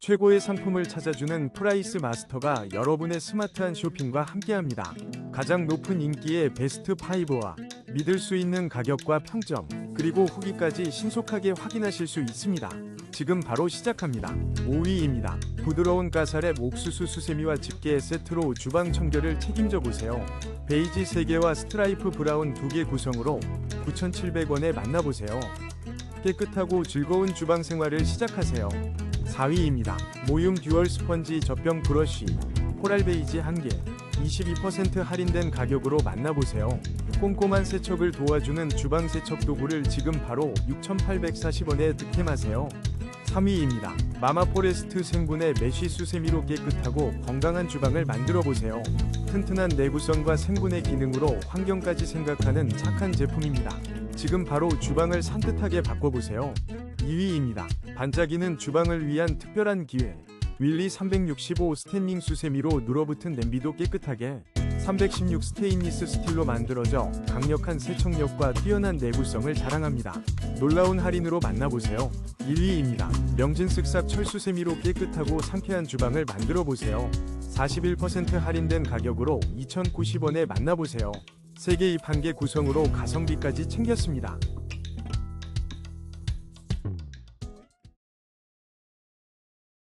최고의 상품을 찾아주는 프라이스 마스터가 여러분의 스마트한 쇼핑과 함께합니다. 가장 높은 인기의 베스트 5와 믿을 수 있는 가격과 평점, 그리고 후기까지 신속하게 확인하실 수 있습니다. 지금 바로 시작합니다. 5위입니다. 부드러운 가사랩 옥수수 수세미와 집게 세트로 주방 청결을 책임져 보세요. 베이지 3개와 스트라이프 브라운 2개 구성으로 9,700원에 만나보세요. 깨끗하고 즐거운 주방 생활을 시작하세요. 4위입니다. 모융 듀얼 스펀지 젖병 브러쉬 코랄 베이지 1개 22% 할인된 가격으로 만나보세요. 꼼꼼한 세척을 도와주는 주방 세척 도구를 지금 바로 6,840원에 득템하세요. 3위입니다. 마마포레스트 생분해 메쉬 수세미로 깨끗하고 건강한 주방을 만들어 보세요. 튼튼한 내구성과 생분해 기능으로 환경까지 생각하는 착한 제품입니다. 지금 바로 주방을 산뜻하게 바꿔보세요. 2위입니다. 반짝이는 주방을 위한 특별한 기회. 윌리 365 스탠닝 수세미로 눌어붙은 냄비도 깨끗하게 316 스테인리스 스틸로 만들어져 강력한 세척력과 뛰어난 내구성을 자랑합니다. 놀라운 할인으로 만나보세요. 1위입니다. 명진 쓱싹 철수 세미로 깨끗하고 상쾌한 주방을 만들어 보세요. 41% 할인된 가격으로 2,090원에 만나보세요. 3개 입 1개 구성으로 가성비까지 챙겼습니다.